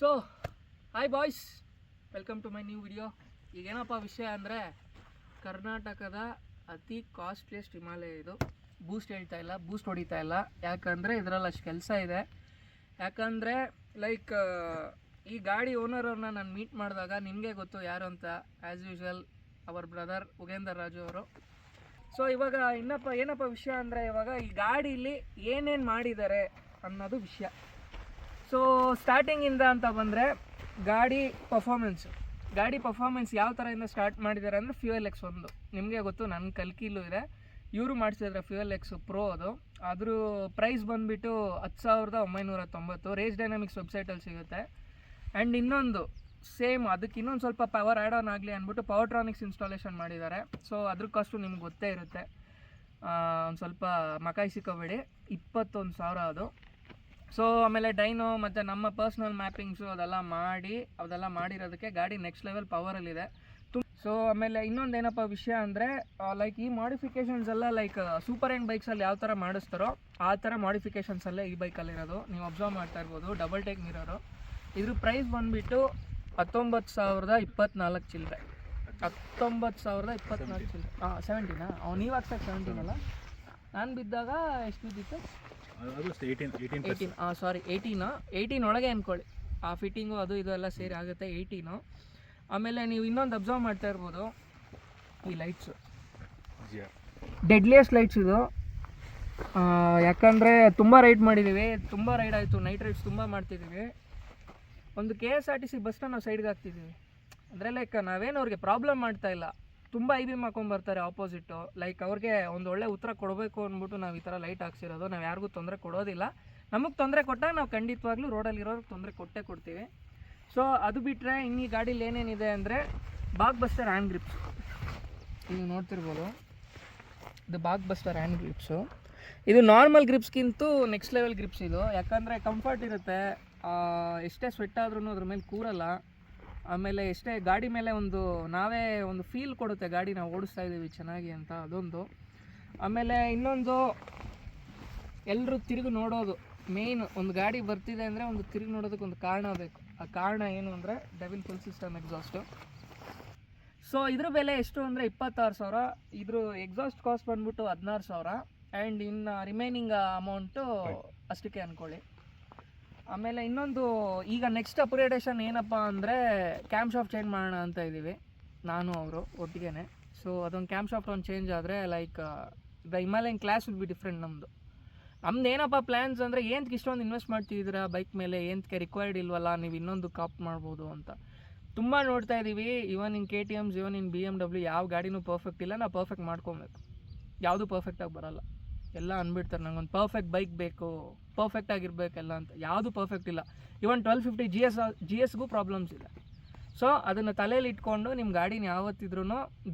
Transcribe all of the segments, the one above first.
So hi boys welcome to my new video ಈಗೇನಪ್ಪ ವಿಷಯ ಅಂದರೆ ಕರ್ನಾಟಕದ ಅತಿ ಕಾಸ್ಟ್ಲಿಯೆಸ್ಟ್ ಹಿಮಾಲಯ ಇದು. ಬೂಸ್ಟ್ ಹೇಳ್ತಾ ಇಲ್ಲ ಬೂಸ್ಟ್ ಹೊಡಿತಾ ಇಲ್ಲ. ಯಾಕಂದರೆ ಇದರಲ್ಲಿ ಅಷ್ಟು ಕೆಲಸ ಇದೆ. ಯಾಕಂದರೆ ಲೈಕ್ ಈ ಗಾಡಿ ಓನರವ್ರನ್ನ ನಾನು ಮೀಟ್ ಮಾಡಿದಾಗ ನಿಮಗೆ ಗೊತ್ತು ಯಾರು ಅಂತ. As usual our brother Ugender Raju ಅವರು. ಸೊ ಇವಾಗ ಇನ್ನಪ್ಪ, ಏನಪ್ಪ ವಿಷಯ ಅಂದರೆ ಇವಾಗ ಈ ಗಾಡೀಲಿ ಏನೇನು ಮಾಡಿದ್ದಾರೆ ಅನ್ನೋದು ವಿಷಯ. ಸೊ ಸ್ಟಾರ್ಟಿಂಗಿಂದ ಅಂತ ಬಂದರೆ ಗಾಡಿ ಪರ್ಫಾರ್ಮೆನ್ಸು ಗಾಡಿ ಪರ್ಫಾರ್ಮೆನ್ಸ್ ಯಾವ ಥರದಿಂದ ಸ್ಟಾರ್ಟ್ ಮಾಡಿದ್ದಾರೆ ಅಂದರೆ ಫ್ಯೂಯಲ್ ಎಕ್ಸ್ ಒಂದು. ನಿಮಗೆ ಗೊತ್ತು ನನ್ನ ಕಲ್ಕಿಲೂ ಇದೆ. ಇವರು ಮಾಡಿಸಿದ್ರೆ ಫ್ಯೂಯಲ್ ಎಕ್ಸ್ ಪ್ರೋ ಅದು. ಅದ್ರ ಪ್ರೈಸ್ ಬಂದುಬಿಟ್ಟು ಹತ್ತು ಸಾವಿರದ ಒಂಬೈನೂರ ತೊಂಬತ್ತು ರೇಸ್ ಡೈನಾಮಿಕ್ಸ್ ವೆಬ್ಸೈಟಲ್ಲಿ ಸಿಗುತ್ತೆ. ಆ್ಯಂಡ್ ಇನ್ನೊಂದು ಸೇಮ್ ಅದಕ್ಕೆ ಇನ್ನೊಂದು ಸ್ವಲ್ಪ ಪವರ್ ಆ್ಯಡ್ ಆನ್ ಆಗಲಿ ಅಂದ್ಬಿಟ್ಟು ಪವರ್ಟ್ರಾನಿಕ್ಸ್ ಇನ್ಸ್ಟಾಲೇಷನ್ ಮಾಡಿದ್ದಾರೆ. ಸೊ ಅದ್ರ ಕಾಸ್ಟು ನಿಮ್ಗೆ ಗೊತ್ತೇ ಇರುತ್ತೆ. ಒಂದು ಸ್ವಲ್ಪ ಮಕಾಯಿ ಸಿಕ್ಕೋಬೇಡಿ ಇಪ್ಪತ್ತೊಂದು ಸಾವಿರ ಅದು. ಸೊ ಆಮೇಲೆ ಡೈನೋ ಮತ್ತು ನಮ್ಮ ಪರ್ಸ್ನಲ್ ಮ್ಯಾಪಿಂಗ್ಸು ಅದೆಲ್ಲ ಮಾಡಿ, ಅದೆಲ್ಲ ಮಾಡಿರೋದಕ್ಕೆ ಗಾಡಿ ನೆಕ್ಸ್ಟ್ ಲೆವೆಲ್ ಪವರಲ್ಲಿದೆ ತುಂಬ ಸೊ ಆಮೇಲೆ ಇನ್ನೊಂದು ಏನಪ್ಪ ವಿಷಯ ಅಂದರೆ ಲೈಕ್ ಈ ಮಾಡಿಫಿಕೇಷನ್ಸ್ ಎಲ್ಲ ಲೈಕ್ ಸೂಪರ್ ಎಂಡ್ ಬೈಕ್ಸಲ್ಲಿ ಯಾವ ಥರ ಮಾಡಿಸ್ತಾರೋ ಆ ಥರ ಮಾಡಿಫಿಕೇಷನ್ಸಲ್ಲೇ ಈ ಬೈಕಲ್ಲಿರೋದು ನೀವು ಅಬ್ಸರ್ವ್ ಮಾಡ್ತಾ ಇರ್ಬೋದು ಡಬಲ್ ಟೇಕ್ ಮಿರರು ಇದ್ರ ಪ್ರೈಸ್ ಬಂದುಬಿಟ್ಟು ಹತ್ತೊಂಬತ್ತು ಸಾವಿರದ ಇಪ್ಪತ್ನಾಲ್ಕು ಚಿಲ್ಲರೆ ಹತ್ತೊಂಬತ್ತು ಸಾವಿರದ ಇಪ್ಪತ್ನಾಲ್ಕು ಚಿಲ್ಲರೆ ಹಾಂ ಸೆವೆಂಟೀನಾ ಅವ್ನು ನೀವು ಹಾಕ್ಸಕ್ಕೆ ಸೆವೆಂಟೀನಲ್ಲ ನಾನು ಬಿದ್ದಾಗ ಎಷ್ಟು ಬಿದ್ದಿತ್ತು? ಏಯ್ಟೀನ್ ಸಾರಿ ಏಯ್ಟೀನು ಏಯ್ಟೀನ್ ಒಳಗೆ ಅಂದ್ಕೊಳ್ಳಿ ಆ ಫಿಟ್ಟಿಂಗು ಅದು ಇದು ಎಲ್ಲ ಸೇರಿ ಆಗುತ್ತೆ ಏಯ್ಟೀನು ಆಮೇಲೆ ನೀವು ಇನ್ನೊಂದು ಅಬ್ಸರ್ವ್ ಮಾಡ್ತಾ ಇರ್ಬೋದು ಈ ಲೈಟ್ಸು ಡೆಡ್ಲಿಯಸ್ಟ್ ಲೈಟ್ಸ್ ಇದು. ಯಾಕಂದರೆ ತುಂಬ ರೈಡ್ ಮಾಡಿದ್ದೀವಿ ತುಂಬ ರೈಡ್ ಆಯಿತು ನೈಟ್ ರೈಡ್ಸ್ ತುಂಬ ಮಾಡ್ತಿದ್ದೀವಿ ಒಂದು K S R T C ಬಸ್ನ ನಾವು ಸೈಡ್ಗೆ ಹಾಕ್ತಿದ್ದೀವಿ ಅಂದರೆ ಲೈಕ್ ನಾವೇನು ಅವ್ರಿಗೆ ಪ್ರಾಬ್ಲಮ್ ಮಾಡ್ತಾ ಇಲ್ಲ. ತುಂಬ ಐ ಬಿ ಮಾಡ್ಕೊಂಬರ್ತಾರೆ ಆಪೋಸಿಟ್ಟು ಲೈಕ್ ಅವ್ರಿಗೆ ಒಂದು ಒಳ್ಳೆ ಉತ್ತರ ಕೊಡಬೇಕು ಅಂದ್ಬಿಟ್ಟು ನಾವು ಈ ಥರ ಲೈಟ್ ಹಾಕ್ಸಿರೋದು. ನಾವು ಯಾರಿಗೂ ತೊಂದರೆ ಕೊಡೋದಿಲ್ಲ. ನಮಗೆ ತೊಂದರೆ ಕೊಟ್ಟಾಗ ನಾವು ಖಂಡಿತವಾಗ್ಲೂ ರೋಡಲ್ಲಿರೋರ್ಗೆ ತೊಂದರೆ ಕೊಟ್ಟೇ ಕೊಡ್ತೀವಿ. ಸೊ ಅದು ಬಿಟ್ಟರೆ ಇನ್ನು ಈ ಗಾಡೀಲಿ ಏನೇನಿದೆ ಅಂದರೆ ಬಾಗ್ ಬಸ್ಟರ್ ಹ್ಯಾಂಡ್ ಗ್ರಿಪ್ಸ್ ನೀವು ನೋಡ್ತಿರ್ಬೋದು. ಇದು ಬಾಗ್ ಬಸ್ಟರ್ ಹ್ಯಾಂಡ್ ಗ್ರಿಪ್ಸು ಇದು ನಾರ್ಮಲ್ ಗ್ರಿಪ್ಸ್ಗಿಂತೂ ನೆಕ್ಸ್ಟ್ ಲೆವೆಲ್ ಗ್ರಿಪ್ಸ್ ಇದು. ಯಾಕಂದರೆ ಕಂಫರ್ಟ್ ಇರುತ್ತೆ. ಎಷ್ಟೇ ಸ್ವೆಟ್ ಆದ್ರೂ ಅದ್ರ ಮೇಲೆ ಕೂರಲ್ಲ. ಆಮೇಲೆ ಎಷ್ಟೇ ಗಾಡಿ ಮೇಲೆ ಒಂದು ನಾವೇ ಒಂದು ಫೀಲ್ ಕೊಡುತ್ತೆ ಗಾಡಿ ನಾವು ಓಡಿಸ್ತಾ ಇದ್ದೀವಿ ಚೆನ್ನಾಗಿ ಅಂತ ಅದೊಂದು. ಆಮೇಲೆ ಇನ್ನೊಂದು ಎಲ್ಲರೂ ತಿರುಗಿ ನೋಡೋದು. ಮೇಯ್ನ್ ಒಂದು ಗಾಡಿ ಬರ್ತಿದೆ ಅಂದರೆ ಒಂದು ತಿರುಗಿ ನೋಡೋದಕ್ಕೆ ಒಂದು ಕಾರಣ ಬೇಕು. ಆ ಕಾರಣ ಏನು ಅಂದರೆ ಡೆವಿನ್ ಫುಲ್ ಸಿಸ್ಟಮ್ ಎಕ್ಸಾಸ್ಟು ಸೊ ಇದ್ರ ಬೆಲೆ ಎಷ್ಟು ಅಂದರೆ ಇಪ್ಪತ್ತಾರು ಸಾವಿರ. ಇದ್ರ ಎಕ್ಸಾಸ್ಟ್ ಕಾಸ್ಟ್ ಬಂದ್ಬಿಟ್ಟು ಹದಿನಾರು ಸಾವಿರ. ಆ್ಯಂಡ್ ಇನ್ನು ರಿಮೈನಿಂಗ್ ಅಮೌಂಟು ಅಷ್ಟಕ್ಕೆ ಅಂದ್ಕೊಳ್ಳಿ ಆಮೇಲೆ ಇನ್ನೊಂದು, ಈಗ ನೆಕ್ಸ್ಟ್ ಅಪ್ಗ್ರೇಡೇಷನ್ ಏನಪ್ಪ ಅಂದರೆ ಕ್ಯಾಮ್ ಶಾಪ್ ಚೇಂಜ್ ಮಾಡೋಣ ಅಂತ ಇದ್ದೀವಿ. ನಾನು, ಅವರು ಒಟ್ಟಿಗೆ ಸೊ ಅದೊಂದು ಕ್ಯಾಮ್ ಶಾಫ್ಟ್ ಒಂದು ಚೇಂಜ್ ಆದರೆ like the Himalayan class will be different ನಮ್ಮದು ನಮ್ದು. ಏನಪ್ಪ ಪ್ಲ್ಯಾನ್ಸ್ ಅಂದರೆ ಏನಕ್ಕೆ ಇಷ್ಟೊಂದು ಇನ್ವೆಸ್ಟ್ ಮಾಡ್ತಿದ್ದೀರಾ? ಬೈಕ್ ಮೇಲೆ ಏನಕ್ಕೆ ರಿಕ್ವೈರ್ಡ್ ಇಲ್ವಲ್ಲ? ನೀವು ಇನ್ನೊಂದು ಕಾಪ್ ಮಾಡ್ಬೋದು ಅಂತ. ತುಂಬ ನೋಡ್ತಾ ಇದ್ದೀವಿ. Even in K T Ms even in B M W ಯಾವ ಗಾಡಿನೂ ಪರ್ಫೆಕ್ಟ್ ಇಲ್ಲ. ನಾವು ಪರ್ಫೆಕ್ಟ್ ಮಾಡ್ಕೊಬೇಕು. ಯಾವುದು ಪರ್ಫೆಕ್ಟಾಗಿ ಬರಲ್ಲ. ಎಲ್ಲ ಅಂದ್ಬಿಡ್ತಾರೆ. ಒಂದು ಪರ್ಫೆಕ್ಟ್ ಬೈಕ್ ಬೇಕು ಪರ್ಫೆಕ್ಟ್ ಆಗಿರಬೇಕೆಲ್ಲ ಅಂತ. ಯಾವುದು ಪರ್ಫೆಕ್ಟ್ ಇಲ್ಲ. Even twelve fifty G S G ಎಸ್ಗೂ problems ಇಲ್ಲ ಸೊ ಅದನ್ನು ತಲೆಯಲ್ಲಿ ಇಟ್ಕೊಂಡು ನಿಮ್ಮ ಗಾಡಿನ ಯಾವತ್ತಿದ್ರೂ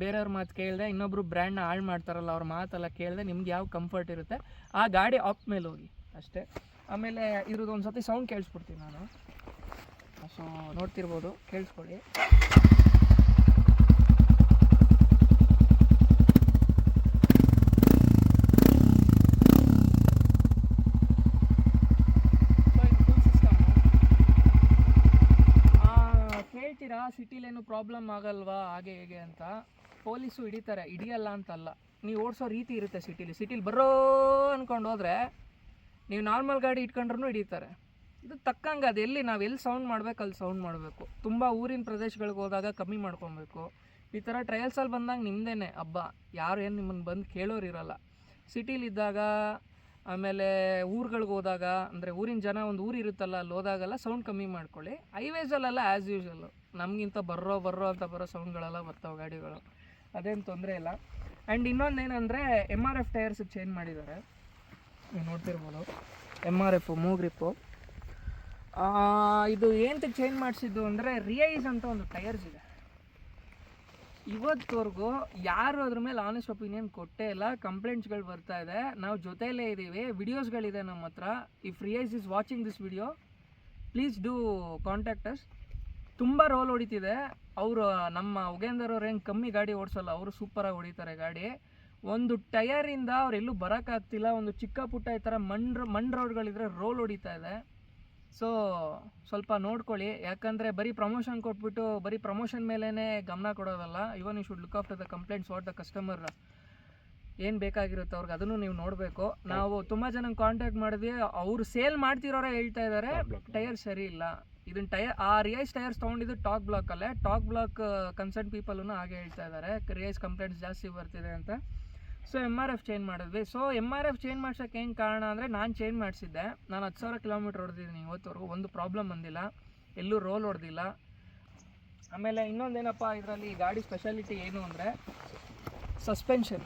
ಬೇರೆಯವ್ರ ಮಾತು ಕೇಳಿದೆ ಇನ್ನೊಬ್ಬರು ಬ್ರ್ಯಾಂಡ್ನ ಹಾಳು ಮಾಡ್ತಾರಲ್ಲ, ಅವ್ರ ಮಾತೆಲ್ಲ ಕೇಳಿದೆ ನಿಮ್ಗೆ ಯಾವ ಕಂಫರ್ಟ್ ಇರುತ್ತೆ, ಆ ಗಾಡಿ ಆಪ್ ಮೇಲೆ ಹೋಗಿ. ಅಷ್ಟೇ. ಆಮೇಲೆ ಇರೋದು ಒಂದು ಸತಿ ಸೌಂಡ್ ಕೇಳಿಸ್ಬಿಡ್ತೀನಿ ನಾನು. ಸೊ ನೋಡ್ತಿರ್ಬೋದು, ಕೇಳಿಸ್ಕೊಳ್ಳಿ. ಪ್ರಾಬ್ಲಮ್ ಆಗಲ್ವಾ, ಹಾಗೆ ಹೇಗೆ ಅಂತ ಪೊಲೀಸು ಹಿಡಿತಾರೆ. ಹಿಡಿಯಲ್ಲ ಅಂತಲ್ಲ. ನೀವು ಓಡಿಸೋ ರೀತಿ ಇರುತ್ತೆ ಸಿಟಿಲಿ. ಸಿಟಿಲಿ ಬರೋ ಅಂದ್ಕೊಂಡು ಹೋದರೆ ನೀವು ನಾರ್ಮಲ್ ಗಾಡಿ ಇಟ್ಕೊಂಡ್ರೂ ಹಿಡಿತಾರೆ. ಇದು ತಕ್ಕಂಗೆ ಅದು ಎಲ್ಲಿ ನಾವು ಎಲ್ಲಿ ಸೌಂಡ್ ಮಾಡಬೇಕು, ಅಲ್ಲಿ ಸೌಂಡ್ ಮಾಡಬೇಕು. ತುಂಬ ಊರಿನ ಪ್ರದೇಶಗಳಿಗೆ ಹೋದಾಗ ಕಮ್ಮಿ ಮಾಡ್ಕೊಬೇಕು. ಈ ಥರ ಟ್ರಯಲ್ಸಲ್ಲಿ ಬಂದಾಗ ನಿಮ್ಮದೇ ಹಬ್ಬ ಯಾರು ಏನು ನಿಮ್ಮನ್ನು ಬಂದು ಕೇಳೋರು ಇರಲ್ಲ. ಸಿಟಿಲಿದ್ದಾಗ ಆಮೇಲೆ ಊರುಗಳಿಗೆ ಹೋದಾಗ, ಅಂದರೆ ಊರಿನ ಜನ ಒಂದು ಊರು ಇರುತ್ತಲ್ಲ, ಅಲ್ಲಿ ಹೋದಾಗೆಲ್ಲ ಸೌಂಡ್ ಕಮ್ಮಿ ಮಾಡ್ಕೊಳ್ಳಿ. ಹೈವೇಸಲ್ಲೆಲ್ಲ ಆ್ಯಸ್ ಯೂಶಲು ನಮಗಿಂತ ಬರೋ ಬರ್ರೋ ಅಂತ ಬರೋ ಸೌಂಡ್ಗಳೆಲ್ಲ ಬರ್ತಾವೆ ಗಾಡಿಗಳು. ಅದೇನು ತೊಂದರೆ ಇಲ್ಲ. ಆ್ಯಂಡ್ ಇನ್ನೊಂದು ಏನಂದರೆ M R F tyres change ಮಾಡಿದ್ದಾರೆ. ನೀವು ನೋಡ್ತಿರ್ಬೋದು. ಎಂ ಆರ್ ಎಫ್ ಮೂಗ್ರಿಪ್ಪು ಇದು ಏನು ಚೇಂಜ್ ಮಾಡಿಸಿದ್ದು ಅಂದರೆ ರಿಯೈಸ್ ಅಂತ ಒಂದು ಟೈರ್ಸ್ ಇದೆ. ಇವತ್ತವರೆಗೂ ಯಾರು ಅದ್ರ ಮೇಲೆ ಆನೆಸ್ಟ್ ಒಪಿನಿಯನ್ ಕೊಟ್ಟೇ ಇಲ್ಲ ಕಂಪ್ಲೇಂಟ್ಸ್ಗಳು ಬರ್ತಾ ಇದೆ. ನಾವು ಜೊತೆಯಲ್ಲೇ ಇದ್ದೀವಿ ವಿಡಿಯೋಸ್ಗಳಿದೆ ನಮ್ಮ ಹತ್ರ. If ರಿಯೈಸ್ is watching this video please do contact us ತುಂಬ ರೋಲ್ ಹೊಡಿತಿದೆ. ಅವರು, ನಮ್ಮ ಉಗೇಂದರ್ ಅವ್ರು ಹೆಂಗೆ ಕಮ್ಮಿ ಗಾಡಿ ಓಡಿಸಲ್ಲ, ಅವರು ಸೂಪರಾಗಿ ಹೊಡಿತಾರೆ ಗಾಡಿ. ಒಂದು ಟಯರಿಂದ ಅವ್ರು ಎಲ್ಲೂ ಬರೋಕ್ಕಾಗ್ತಿಲ್ಲ ಒಂದು ಚಿಕ್ಕ ಪುಟ್ಟ ಈ ಥರ ಮಣ್ ಮಣ್ ರೋಡ್ಗಳಿದ್ರೆ ರೋಲ್ ಹೊಡಿತಾ ಇದೆ. ಸೊ ಸ್ವಲ್ಪ ನೋಡ್ಕೊಳ್ಳಿ. ಯಾಕಂದರೆ ಬರೀ ಪ್ರಮೋಷನ್ ಕೊಟ್ಬಿಟ್ಟು ಬರೀ ಪ್ರಮೋಷನ್ ಮೇಲೇ ಗಮನ ಕೊಡೋದಲ್ಲ. Even you should look after the complaints what the customer ಏನು ಬೇಕಾಗಿರುತ್ತೆ ಅವ್ರಿಗೆ ಅದನ್ನು ನೀವು ನೋಡಬೇಕು. ನಾವು ತುಂಬ ಜನ ಕಾಂಟ್ಯಾಕ್ಟ್ ಮಾಡಿದ್ವಿ. ಅವರು ಸೇಲ್ ಮಾಡ್ತಿರೋರೆ ಹೇಳ್ತಾ ಇದ್ದಾರೆ ಟೈರ್ ಸರಿ ಇಲ್ಲ. ಇದನ್ನ ಟೈರ್ ಆ ರಿಯೈಸ್ ಟೈರ್ಸ್ ತೊಗೊಂಡಿದ್ದು ಟಾಕ್ ಬ್ಲಾಕಲ್ಲೇ ಟಾಕ್ ಬ್ಲಾಕ್ ಕನ್ಸರ್ನ್ ಪೀಪಲ್ನು ಹಾಗೆ ಹೇಳ್ತಾ ಇದ್ದಾರೆ ರಿಯೈಸ್ ಕಂಪ್ಲೇಂಟ್ಸ್ ಜಾಸ್ತಿ ಬರ್ತಿದೆ ಅಂತ. So M R F change ಮಾಡಿದ್ವಿ. So M R F change ಮಾಡ್ಸೋಕೆ ಏನು ಕಾರಣ ಅಂದರೆ ನಾನು ಚೇಂಜ್ ಮಾಡಿಸಿದ್ದೆ. ನಾನು ಹತ್ತು ಸಾವಿರ ಕಿಲೋಮೀಟ್ರ್ ಹೊಡೆದಿದ್ದೀನಿ ಇವತ್ತವರೆಗೂ. ಒಂದು ಪ್ರಾಬ್ಲಮ್ ಬಂದಿಲ್ಲ. ಎಲ್ಲೂ ರೋಲ್ ಹೊಡೆದಿಲ್ಲ ಆಮೇಲೆ ಇನ್ನೊಂದೇನಪ್ಪ ಇದರಲ್ಲಿ ಗಾಡಿ ಸ್ಪೆಷಾಲಿಟಿ ಏನು ಅಂದರೆ suspension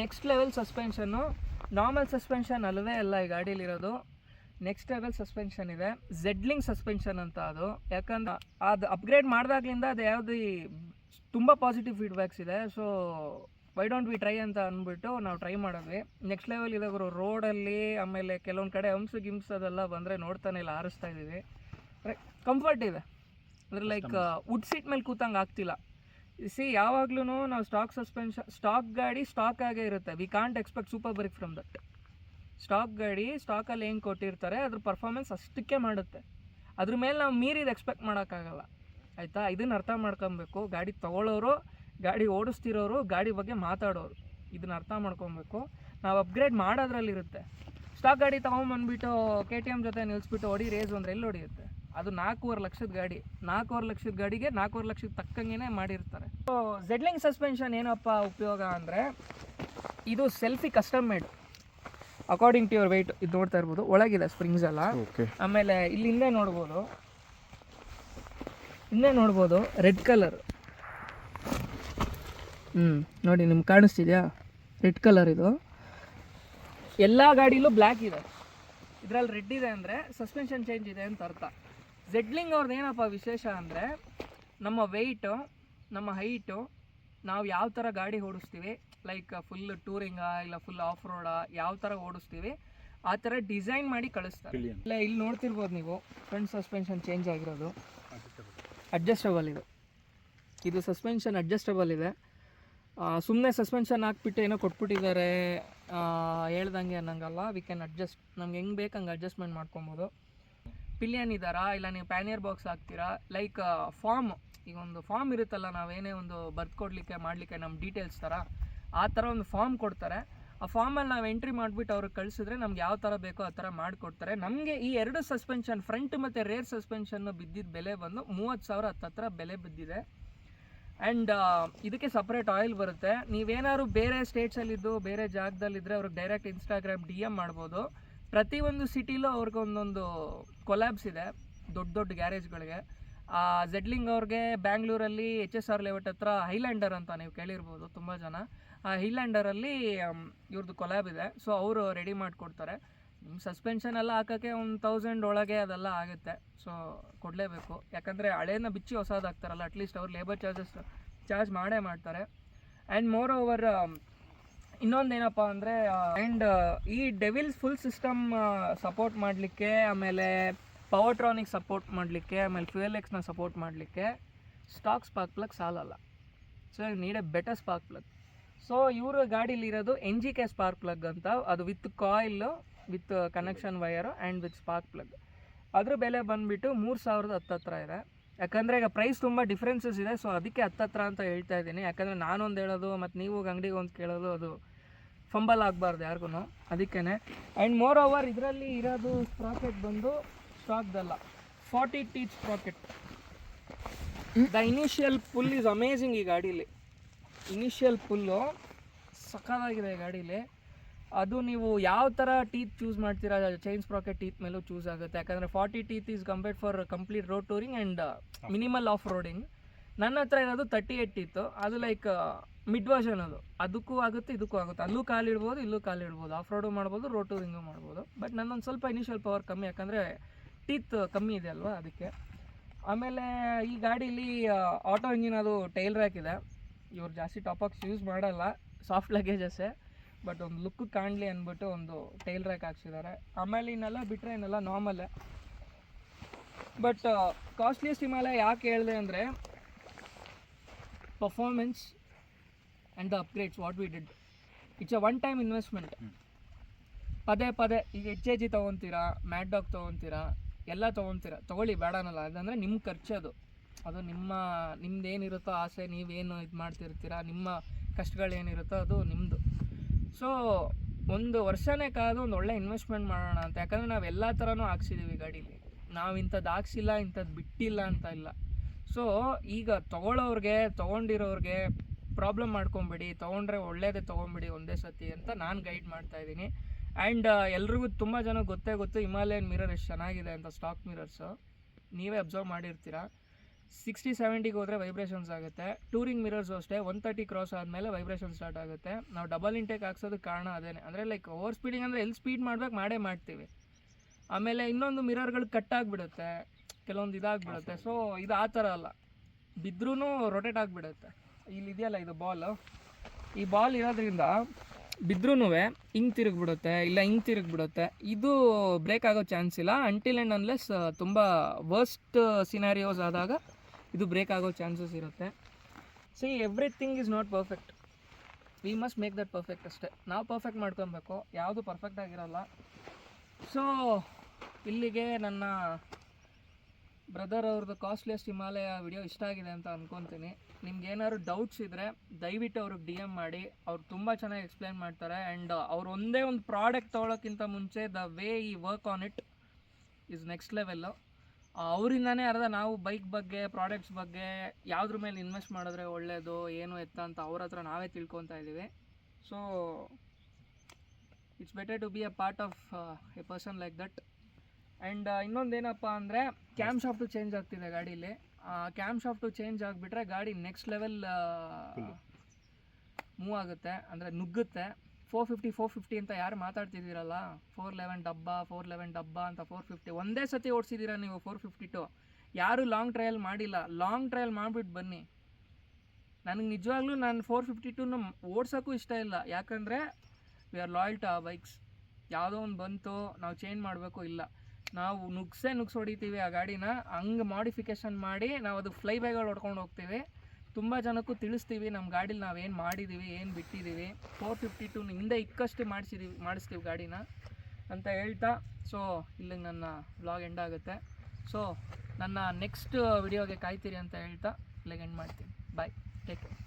next level suspension normal suspension ಅಲ್ಲವೇ ಅಲ್ಲ ಈ ಗಾಡೀಲಿರೋದು ನೆಕ್ಸ್ಟ್ ಲೆವೆಲ್ ಸಸ್ಪೆನ್ಷನ್ ಇದೆ. ಝೆಡ್ಲಿಂಗ್ ಸಸ್ಪೆನ್ಷನ್ ಅಂತ ಅದು. ಯಾಕಂದ್ರೆ ಅದು ಅಪ್ಗ್ರೇಡ್ ಮಾಡಿದಾಗ್ಲಿಂದ ಅದು ಯಾವುದೇ ತುಂಬ ಪಾಸಿಟಿವ್ ಫೀಡ್ಬ್ಯಾಕ್ಸ್ ಇದೆ. So why don't we try ಅಂತ ಅಂದ್ಬಿಟ್ಟು ನಾವು ಟ್ರೈ ಮಾಡಿದ್ವಿ. ನೆಕ್ಸ್ಟ್ ಲೆವೆಲ್ ಇದಾಗರು ರೋಡಲ್ಲಿ ಆಮೇಲೆ ಕೆಲವೊಂದು ಕಡೆ ಹಂಸು ಗಿಮ್ಸ್ ಅದೆಲ್ಲ ಬಂದರೆ ನೋಡ್ತಾನೆ ಇಲ್ಲ ಆರಿಸ್ತಾ ಇದ್ದೀವಿ. ಕಂಫರ್ಟ್ ಇದೆ. ಅಂದರೆ ಲೈಕ್ ವುಡ್ ಸೀಟ್ ಮೇಲೆ ಕೂತಂಗೆ ಆಗ್ತಿಲ್ಲ. ಸಿ ಯಾವಾಗ್ಲೂ ನಾವು ಸ್ಟಾಕ್ ಸಸ್ಪೆನ್ಷನ್ ಸ್ಟಾಕ್ ಗಾಡಿ ಸ್ಟಾಕ್ ಆಗೇ ಇರುತ್ತೆ. We can't expect super brake from that stock ಗಾಡಿ ಸ್ಟಾಕಲ್ಲಿ ಹೆಂಗೆ ಕೊಟ್ಟಿರ್ತಾರೆ ಅದ್ರ ಪರ್ಫಾರ್ಮೆನ್ಸ್ ಅಷ್ಟಕ್ಕೆ ಮಾಡುತ್ತೆ. ಅದ್ರ ಮೇಲೆ ನಾವು ಮೀರಿದ ಎಕ್ಸ್ಪೆಕ್ಟ್ ಮಾಡೋಕ್ಕಾಗಲ್ಲ. ಆಯಿತಾ? ಇದನ್ನು ಅರ್ಥ ಮಾಡ್ಕೊಬೇಕು. ಗಾಡಿ ತೊಗೊಳ್ಳೋರು ಗಾಡಿ ಓಡಿಸ್ತಿರೋರು ಗಾಡಿ ಬಗ್ಗೆ ಮಾತಾಡೋರು. ಇದನ್ನ ಅರ್ಥ ಮಾಡ್ಕೊಬೇಕು. ನಾವು ಅಪ್ಗ್ರೇಡ್ ಮಾಡೋದ್ರಲ್ಲಿರುತ್ತೆ. ಸ್ಟಾಕ್ ಗಾಡಿ ತೊಗೊಂಬಂದ್ಬಿಟ್ಟು ಕೆ ಟಿ ಎಂ ಜೊತೆ ನಿಲ್ಲಿಸ್ಬಿಟ್ಟು ಹೊಡಿ ರೇಸ್ ಅಂದರೆ ಎಲ್ಲಿ ಹೊಡಿಯುತ್ತೆ? ಅದು ನಾಲ್ಕೂವರೆ ಲಕ್ಷದ ಗಾಡಿ. ನಾಲ್ಕೂವರೆ ಲಕ್ಷದ ಗಾಡಿಗೆ ನಾಲ್ಕೂವರೆ ಲಕ್ಷಕ್ಕೆ ತಕ್ಕಂಗೆ ಮಾಡಿರ್ತಾರೆ. ಸೊ ಝೆಡ್ಲಿಂಗ್ ಸಸ್ಪೆನ್ಷನ್ ಏನಪ್ಪ ಉಪಯೋಗ ಅಂದರೆ ಇದು selfie custom made according to your weight ಇದು ನೋಡ್ತಾ ಇರ್ಬೋದು. ಒಳಗಿದೆ ಸ್ಪ್ರಿಂಗ್ಸ್ ಎಲ್ಲ. ಆಮೇಲೆ ಇಲ್ಲಿ ಹಿಂದೆ ನೋಡ್ಬೋದು. ಹಿಂದೆ ನೋಡ್ಬೋದು ರೆಡ್ ಕಲರ್ ಹ್ಞೂ ನೋಡಿ ನಿಮ್ಗೆ ಕಾಣಿಸ್ತಿದ್ಯಾ? ರೆಡ್ ಕಲರ್ ಇದು. ಎಲ್ಲ ಗಾಡಿಲೂ ಬ್ಲ್ಯಾಕ್ ಇದೆ. ಇದರಲ್ಲಿ ರೆಡ್ ಇದೆ ಅಂದರೆ ಸಸ್ಪೆನ್ಷನ್ ಚೇಂಜ್ ಇದೆ ಅಂತ ಅರ್ಥ. ಝೆಡ್ಲಿಂಗ್ ಅವ್ರದ್ದು ಏನಪ್ಪ ವಿಶೇಷ ಅಂದರೆ ನಮ್ಮ ವೆಯ್ಟು ನಮ್ಮ ಹೈಟು ನಾವು ಯಾವ ಥರ ಗಾಡಿ ಓಡಿಸ್ತೀವಿ ಲೈಕ್ ಫುಲ್ ಟೂರಿಂಗಾ ಇಲ್ಲ ಫುಲ್ ಆಫ್ ರೋಡಾ ಯಾವ ಥರ ಓಡಿಸ್ತೀವಿ ಆ ಥರ ಡಿಸೈನ್ ಮಾಡಿ ಕಳಿಸ್ತಾರೆ. ಇಲ್ಲ ಇಲ್ಲಿ ನೋಡ್ತಿರ್ಬೋದು ನೀವು ಫ್ರಂಟ್ ಸಸ್ಪೆನ್ಷನ್ ಚೇಂಜ್ ಆಗಿರೋದು. ಅಡ್ಜಸ್ಟಬಲ್ ಇದು. ಇದು ಸಸ್ಪೆನ್ಷನ್ ಅಡ್ಜಸ್ಟಬಲ್ ಇದೆ. ಸುಮ್ಮನೆ ಸಸ್ಪೆನ್ಷನ್ ಹಾಕ್ಬಿಟ್ಟು ಏನೋ ಕೊಟ್ಬಿಟ್ಟಿದ್ದಾರೆ. ಹೇಳ್ದಂಗೆ ಅನ್ನಂಗಲ್ಲ. ವಿ ಕ್ಯಾನ್ ಅಡ್ಜಸ್ಟ್ ನಮ್ಗೆ ಹೆಂಗೆ ಬೇಕು ಹಂಗೆ ಅಡ್ಜಸ್ಟ್ಮೆಂಟ್ ಮಾಡ್ಕೊಬೋದು. ಪಿಲಿಯನ್ ಇದ್ದಾರಾ? ಇಲ್ಲ ನೀವು ಪ್ಯಾನಿಯರ್ ಬಾಕ್ಸ್ ಹಾಕ್ತೀರಾ? ಲೈಕ್ ಫಾರ್ಮ್ ಈಗ ಒಂದು ಫಾರ್ಮ್ ಇರುತ್ತಲ್ಲ, ನಾವೇನೇ ಒಂದು ಬರ್ತ್ ಕೊಡಲಿಕ್ಕೆ, ಮಾಡಲಿಕ್ಕೆ ನಮ್ಮ ಡೀಟೇಲ್ಸ್ ಥರ ಆ ಥರ ಒಂದು ಫಾರ್ಮ್ ಕೊಡ್ತಾರೆ. ಆ ಫಾರ್ಮಲ್ಲಿ ನಾವು ಎಂಟ್ರಿ ಮಾಡಿಬಿಟ್ಟು ಅವ್ರಿಗೆ ಕಳಿಸಿದ್ರೆ ನಮ್ಗೆ ಯಾವ ಥರ ಬೇಕೋ ಆ ಥರ ಮಾಡಿಕೊಡ್ತಾರೆ. ನಮಗೆ ಈ ಎರಡು ಸಸ್ಪೆನ್ಷನ್ ಫ್ರಂಟ್ ಮತ್ತು ರೇರ್ ಸಸ್ಪೆನ್ಷನ್ನು ಬಿದ್ದಿದ್ದ ಬೆಲೆ ಬಂದು ಮೂವತ್ತು ಸಾವಿರ ಹತ್ತತ್ರ ಬೆಲೆ ಬಿದ್ದಿದೆ. ಆ್ಯಂಡ್ ಇದಕ್ಕೆ ಸಪ್ರೇಟ್ ಆಯಿಲ್ ಬರುತ್ತೆ. ನೀವೇನಾದ್ರು ಬೇರೆ ಸ್ಟೇಟ್ಸಲ್ಲಿದ್ದು ಬೇರೆ ಜಾಗದಲ್ಲಿದ್ದರೆ ಅವ್ರಿಗೆ ಡೈರೆಕ್ಟ್ ಇನ್ಸ್ಟಾಗ್ರಾಮ್ ಡಿ ಎಂ ಮಾಡ್ಬೋದು. ಪ್ರತಿಯೊಂದು ಸಿಟಿಲೂ ಅವ್ರಿಗೆ ಒಂದೊಂದು ಕೊಲ್ಯಾಬ್ಸ್ ಇದೆ, ದೊಡ್ಡ ದೊಡ್ಡ ಗ್ಯಾರೇಜ್ಗಳಿಗೆ ಜೆಡ್ಲಿಂಗ್ ಅವ್ರಿಗೆ ಬ್ಯಾಂಗ್ಳೂರಲ್ಲಿ ಎಚ್ ಎಸ್ ಆರ್ ಲೆವೆಟ್ ಹತ್ರ ಹೈಲ್ಯಾಂಡರ್ ಅಂತ ನೀವು ಕೇಳಿರ್ಬೋದು, ತುಂಬ ಜನ. ಆ ಹೈಲ್ಯಾಂಡರಲ್ಲಿ ಇವ್ರದ್ದು ಕೊಲ್ಯಾಬ್ ಇದೆ. ಸೊ ಅವರು ರೆಡಿ ಮಾಡಿಕೊಡ್ತಾರೆ. ನಿಮ್ಮ ಸಸ್ಪೆನ್ಷನ್ ಎಲ್ಲ ಹಾಕೋಕ್ಕೆ ಒಂದು ತೌಸಂಡ್ ಒಳಗೆ ಅದೆಲ್ಲ ಆಗುತ್ತೆ. ಸೊ ಕೊಡಲೇಬೇಕು. ಯಾಕಂದರೆ ಹಳೇನ ಬಿಚ್ಚಿ ಹೊಸದು ಹಾಕ್ತಾರಲ್ಲ ಅಟ್ಲೀಸ್ಟ್ ಅವ್ರು ಲೇಬರ್ ಚಾರ್ಜಸ್ ಚಾರ್ಜ್ ಮಾಡೇ ಮಾಡ್ತಾರೆ. ಆ್ಯಂಡ್ ಮೋರ್ ಓವರ್ ಇನ್ನೊಂದೇನಪ್ಪ ಅಂದರೆ ಆ್ಯಂಡ್ ಈ ಡೆವಿಲ್ಸ್ ಫುಲ್ ಸಿಸ್ಟಮ್ ಸಪೋರ್ಟ್ ಮಾಡಲಿಕ್ಕೆ, ಆಮೇಲೆ ಪವರ್ಟ್ರಾನಿಕ್ ಸಪೋರ್ಟ್ ಮಾಡಲಿಕ್ಕೆ, ಆಮೇಲೆ ಫ್ಯೂಯಲ್ ಎಕ್ಸ್ನ ಸಪೋರ್ಟ್ ಮಾಡಲಿಕ್ಕೆ ಸ್ಟಾಕ್ ಸ್ಪಾರ್ಕ್ ಪ್ಲಗ್ ಸಾಲಲ್ಲ. So need a better spark plug so ಇವರು ಗಾಡೀಲಿರೋದು N G K spark plug ಅಂತ. ಅದು with coil with connection wire and with spark plug ಅದ್ರ ಬೆಲೆ ಬಂದುಬಿಟ್ಟು ಮೂರು ಸಾವಿರದ ಹತ್ತತ್ರ ಇದೆ. ಯಾಕಂದರೆ ಈಗ ಪ್ರೈಸ್ ತುಂಬ ಡಿಫ್ರೆನ್ಸಸ್ ಇದೆ. ಸೊ ಅದಕ್ಕೆ ಹತ್ತತ್ರ ಅಂತ ಹೇಳ್ತಾ ಇದ್ದೀನಿ. ಯಾಕಂದರೆ ನಾನೊಂದು ಹೇಳೋದು ಮತ್ತು ನೀವು ಅಂಗಡಿಗೆ ಒಂದು ಕೇಳೋದು ಅದು ಫಂಬಲ್ ಆಗಬಾರ್ದು ಯಾರಿಗೂ ಅದಕ್ಕೇ ಆ್ಯಂಡ್ ಮೋರ್ ಓವರ್ ಇದರಲ್ಲಿ ಇರೋದು ಸ್ಪ್ರಾಕೆಟ್ ಬಂದು ಸ್ಟಾಕ್ದಲ್ಲ forty teeth sprocket the initial pull is amazing ಈ ಗಾಡೀಲಿ. ಇನಿಷಿಯಲ್ ಫುಲ್ಲು ಸಖತ್ತಾಗಿದೆ ಈ ಗಾಡೀಲಿ. ಅದು ನೀವು ಯಾವ ಥರ ಟೀತ್ ಚೂಸ್ ಮಾಡ್ತೀರಾ ಚೈನ್ ಸ್ಪ್ರಾಕೆಟ್ ಟೀತ್ ಮೇಲೂ ಚೂಸ್ ಆಗುತ್ತೆ. ಯಾಕಂದರೆ forty teeth is compared for complete road touring and minimal off roading ನನ್ನ ಹತ್ರ ಇರೋದು ತರ್ಟಿ ಏಟ್ ಇತ್ತು ಅದು ಲೈಕ್ ಮಿಡ್ ವರ್ಷನ್ ಅದು. ಅದಕ್ಕೂ ಆಗುತ್ತೆ ಇದಕ್ಕೂ ಆಗುತ್ತೆ. ಅಲ್ಲೂ ಕಾಲಿಡ್ಬೋದು ಇಲ್ಲೂ ಕಾಲಿಡ್ಬೋದು ಆಫ್ ರೋಡು ಮಾಡ್ಬೋದು ರೋಡ್ ಟೂರಿಂಗು ಮಾಡ್ಬೋದು. ಬಟ್ ನನ್ನೊಂದು ಸ್ವಲ್ಪ ಇನಿಷಿಯಲ್ ಪವರ್ ಕಮ್ಮಿ ಯಾಕಂದರೆ ಟೀತ್ ಕಮ್ಮಿ ಇದೆ ಅಲ್ವಾ ಅದಕ್ಕೆ. ಆಮೇಲೆ ಈ ಗಾಡೀಲಿ ಆಟೋ ಇಂಜಿನ್ ಅದು ಟೈಲ್ ರ್ಯಾಕ್ ಇದೆ. ಇವ್ರು ಜಾಸ್ತಿ ಟಾಪಾಕ್ಸ್ ಯೂಸ್ ಮಾಡಲ್ಲ ಸಾಫ್ಟ್ ಲಗೇಜಸ್ಸೇ ಬಟ್ ಒಂದು ಲುಕ್ ಕಾಣಲಿ ಅಂದ್ಬಿಟ್ಟು ಒಂದು ಟೈಲ್ ರ್ಯಾಕ್ ಹಾಕ್ಸಿದ್ದಾರೆ ಆಮೇಲೆ ಇನ್ನೆಲ್ಲ ಬಿಟ್ಟರೆ ಇನ್ನೆಲ್ಲ ನಾರ್ಮಲ್ಲೇ ಬಟ್ ಕಾಸ್ಟ್ಲಿಯಸ್ಟ್ ಹಿಮಾಲಯ ಯಾಕೆ ಹೇಳಿದೆ ಅಂದರೆ performance and the upgrades what we did it's a one time investment ಪದೇ ಪದೇ ಈಗ ಎಚ್ ಎ ಜಿ ತೊಗೊತೀರಾ ಮ್ಯಾಟ್ ಡಾಗ್ ತೊಗೊತೀರಾ ಎಲ್ಲ ತೊಗೊತೀರಾ ತೊಗೊಳ್ಳಿ ಬೇಡ ಅನ್ನಲ್ಲ ಅದಂದರೆ ನಿಮ್ಮ ಖರ್ಚು ಅದು. ಅದು ನಿಮ್ಮ ನಿಮ್ದು ಏನಿರುತ್ತೋ ಆಸೆ, ನೀವೇನು ಇದು ಮಾಡ್ತಿರ್ತೀರ, ನಿಮ್ಮ ಕಷ್ಟಗಳೇನಿರುತ್ತೋ ಅದು ನಿಮ್ಮದು ಸೊ ಒಂದು ವರ್ಷನೇ ಕಾದು ಒಂದು ಒಳ್ಳೆ ಇನ್ವೆಸ್ಟ್ಮೆಂಟ್ ಮಾಡೋಣ ಅಂತ. ಯಾಕಂದರೆ ನಾವು ಎಲ್ಲ ಥರನೂ ಹಾಕ್ಸಿದ್ದೀವಿ ಗಾಡೀಲಿ. ನಾವು ಇಂಥದ್ದು ಹಾಕ್ಸಿಲ್ಲ ಇಂಥದ್ದು ಬಿಟ್ಟಿಲ್ಲ ಅಂತ ಇಲ್ಲ. ಸೊ ಈಗ ತೊಗೊಳ್ಳೋರ್ಗೆ ತೊಗೊಂಡಿರೋರಿಗೆ ಪ್ರಾಬ್ಲಮ್ ಮಾಡ್ಕೊಂಬಿಡಿ, ತೊಗೊಂಡ್ರೆ ಒಳ್ಳೇದೇ ತೊಗೊಂಬಿಡಿ ಒಂದೇ ಸತಿ ಅಂತ ನಾನು ಗೈಡ್ ಮಾಡ್ತಾ ಇದ್ದೀನಿ. ಆ್ಯಂಡ್ ಎಲ್ರಿಗೂ ತುಂಬ ಜನ ಗೊತ್ತೇ ಗೊತ್ತು, ಹಿಮಾಲಯನ್ ಮಿರರ್ ಎಷ್ಟು ಚೆನ್ನಾಗಿದೆ ಅಂತ ಸ್ಟಾಕ್ ಮಿರರ್ಸು ನೀವೇ ಅಬ್ಸರ್ವ್ ಮಾಡಿರ್ತೀರ? ಸಿಕ್ಸ್ಟಿ ಸೆವೆಂಟಿಗೆ ಹೋದರೆ ವೈಬ್ರೇಷನ್ಸ್ ಆಗುತ್ತೆ. ಟೂರಿಂಗ್ ಮಿರರ್ಸ್ ಅಷ್ಟೇ ಒನ್ ತರ್ಟಿ ಕ್ರಾಸ್ ಆದಮೇಲೆ ವೈಬ್ರೇಷನ್ ಸ್ಟಾರ್ಟ್ ಆಗುತ್ತೆ. ನಾವು ಡಬಲ್ ಇಂಟೇಕ್ ಹಾಕ್ಸೋದಕ್ಕೆ ಕಾರಣ ಅದೇ ಅಂದರೆ ಲೈಕ್ ಓವರ್ ಸ್ಪೀಡಿಂಗ್ ಅಂದರೆ ಎಲ್ಲಿ ಸ್ಪೀಡ್ ಮಾಡ್ಬೇಕು ಮಾಡೇ ಮಾಡ್ತೀವಿ. ಆಮೇಲೆ ಇನ್ನೊಂದು ಮಿರರ್ಗಳು ಕಟ್ ಆಗಿಬಿಡುತ್ತೆ. ಕೆಲವೊಂದು ಇದಾಗ್ಬಿಡುತ್ತೆ. ಸೊ ಇದು ಆ ಥರ ಅಲ್ಲ. ಬಿದ್ರೂ ರೊಟೇಟ್ ಆಗಿಬಿಡುತ್ತೆ. ಇಲ್ಲಿ ಇದೆಯಲ್ಲ ಇದು ಬಾಲ್ ಈ ಬಾಲ್ ಇರೋದ್ರಿಂದ ಬಿದ್ರೂ ಹಿಂಗೆ ತಿರುಗಿಬಿಡುತ್ತೆ ಇಲ್ಲ ಹಿಂಗೆ ತಿರುಗಿಬಿಡುತ್ತೆ. ಇದು ಬ್ರೇಕ್ ಆಗೋ ಚಾನ್ಸ್ ಇಲ್ಲ. ಅಂಟಿಲ್ ಆ್ಯಂಡ್ ಅನ್ಲೆಸ್ ತುಂಬ ವರ್ಸ್ಟ್ ಸಿನಾರಿಯೋಸ್ ಆದಾಗ ಇದು ಬ್ರೇಕ್ ಆಗೋ ಚಾನ್ಸಸ್ ಇರುತ್ತೆ. See everything is not perfect we must make that perfect ಅಷ್ಟೇ. ನಾವು ಪರ್ಫೆಕ್ಟ್ ಮಾಡ್ಕೊಬೇಕು. ಯಾವುದು ಪರ್ಫೆಕ್ಟ್ ಆಗಿರಲ್ಲ. ಸೊ ಇಲ್ಲಿಗೆ ನನ್ನ ಬ್ರದರ್ ಅವ್ರದ್ದು ಕಾಸ್ಟ್ಲಿಯಸ್ಟ್ ಹಿಮಾಲಯ ವಿಡಿಯೋ ಇಷ್ಟ ಆಗಿದೆ ಅಂತ ಅಂದ್ಕೊತೀನಿ ನಿಮ್ಗೆ ಏನಾದ್ರು ಡೌಟ್ಸ್ ಇದ್ದರೆ ದಯವಿಟ್ಟು ಅವ್ರಿಗೆ ಡಿ ಎಂ ಮಾಡಿ. ಅವ್ರು ತುಂಬ ಚೆನ್ನಾಗಿ ಎಕ್ಸ್ಪ್ಲೈನ್ ಮಾಡ್ತಾರೆ. ಆ್ಯಂಡ್ ಅವ್ರು ಒಂದೇ ಒಂದು ಪ್ರಾಡಕ್ಟ್ ತೊಗೊಳೋಕ್ಕಿಂತ ಮುಂಚೆ the way we work on it is next level ಅವರಿಂದನೇ ಅರ್ಧ ನಾವು ಬೈಕ್ ಬಗ್ಗೆ ಪ್ರಾಡಕ್ಟ್ಸ್ ಬಗ್ಗೆ ಯಾವುದ್ರ ಮೇಲೆ ಇನ್ವೆಸ್ಟ್ ಮಾಡಿದ್ರೆ ಒಳ್ಳೆಯದು ಏನು ಎತ್ತ ಅಂತ ಅವ್ರ ಹತ್ರ ನಾವೇ ತಿಳ್ಕೊತಾ ಇದ್ದೀವಿ. So it's better to be a part of a person like that and ಇನ್ನೊಂದೇನಪ್ಪ ಅಂದರೆ ಕ್ಯಾಮ್ ಶಾಫ್ಟು ಚೇಂಜ್ ಆಗ್ತಿದೆ ಗಾಡೀಲಿ. ಕ್ಯಾಮ್ ಶಾಫ್ಟು ಚೇಂಜ್ ಆಗಿಬಿಟ್ರೆ ಗಾಡಿ ನೆಕ್ಸ್ಟ್ ಲೆವೆಲ್ ಮೂವ್ ಆಗುತ್ತೆ. ಅಂದರೆ ನುಗ್ಗುತ್ತೆ. ಫೋರ್ ಫಿಫ್ಟಿ ಫೋರ್ ಫಿಫ್ಟಿ ಅಂತ ಯಾರು ಮಾತಾಡ್ತಿದ್ದೀರಲ್ಲ? ಫೋರ್ ಲೆವೆನ್ ಡಬ್ಬ ಫೋರ್ ಲೆವೆನ್ ಡಬ್ಬ ಅಂತ ಫೋರ್ ಫಿಫ್ಟಿ ಒಂದೇ ಸತಿ ಓಡಿಸಿದ್ದೀರಾ ನೀವು ಫೋರ್ ಫಿಫ್ಟಿ ಟು? ಯಾರು ಲಾಂಗ್ ಟ್ರಯಲ್ ಮಾಡಿಲ್ಲ. ಲಾಂಗ್ ಟ್ರಯಲ್ ಮಾಡಿಬಿಟ್ಟು ಬನ್ನಿ. ನನಗೆ ನಿಜವಾಗ್ಲೂ ನಾನು ಫೋರ್ ಫಿಫ್ಟಿ ಟೂನ ಓಡ್ಸೋಕ್ಕೂ ಇಷ್ಟ ಇಲ್ಲ. ಯಾಕಂದರೆ ವಿ ಆರ್ ಲಾಯಲ್ ಟು ಆ ಬೈಕ್ಸ್ ಯಾವುದೋ ಒಂದು ಬಂತು, ನಾವು ಚೇಂಜ್ ಮಾಡಬೇಕು ಇಲ್ಲ. ನಾವು ನುಗ್ಸೇ ನುಗ್ಸ್ ಹೊಡಿತೀವಿ ಆ ಗಾಡಿನ. ಹಂಗೆ ಮಾಡಿಫಿಕೇಷನ್ ಮಾಡಿ ನಾವು ಅದು ಫ್ಲೈ ಬೈಗಳು ಹೊಡ್ಕೊಂಡು ಹೋಗ್ತೀವಿ. ತುಂಬ ಜನಕ್ಕೂ ತಿಳಿಸ್ತೀವಿ ನಮ್ಮ ಗಾಡೀಲಿ ನಾವು ಏನು ಮಾಡಿದ್ದೀವಿ ಏನು ಬಿಟ್ಟಿದ್ದೀವಿ ಫೋರ್ ಫಿಫ್ಟಿ ಟು ಹಿಂದೆ ಇಕ್ಕಷ್ಟು ಮಾಡಿಸಿದ್ದೀವಿ ಮಾಡಿಸ್ತೀವಿ ಗಾಡಿನ ಅಂತ ಹೇಳ್ತಾ ಸೊ ಇಲ್ಲಿಗೆ ನನ್ನ ಬ್ಲಾಗ್ ಎಂಡ್ ಆಗುತ್ತೆ. ಸೊ ನನ್ನ ನೆಕ್ಸ್ಟ್ ವಿಡಿಯೋಗೆ ಕಾಯ್ತೀರಿ ಅಂತ ಹೇಳ್ತಾ, ಇಲ್ಲಿಗೆ ಎಂಡ್ ಮಾಡ್ತೀನಿ. Bye take care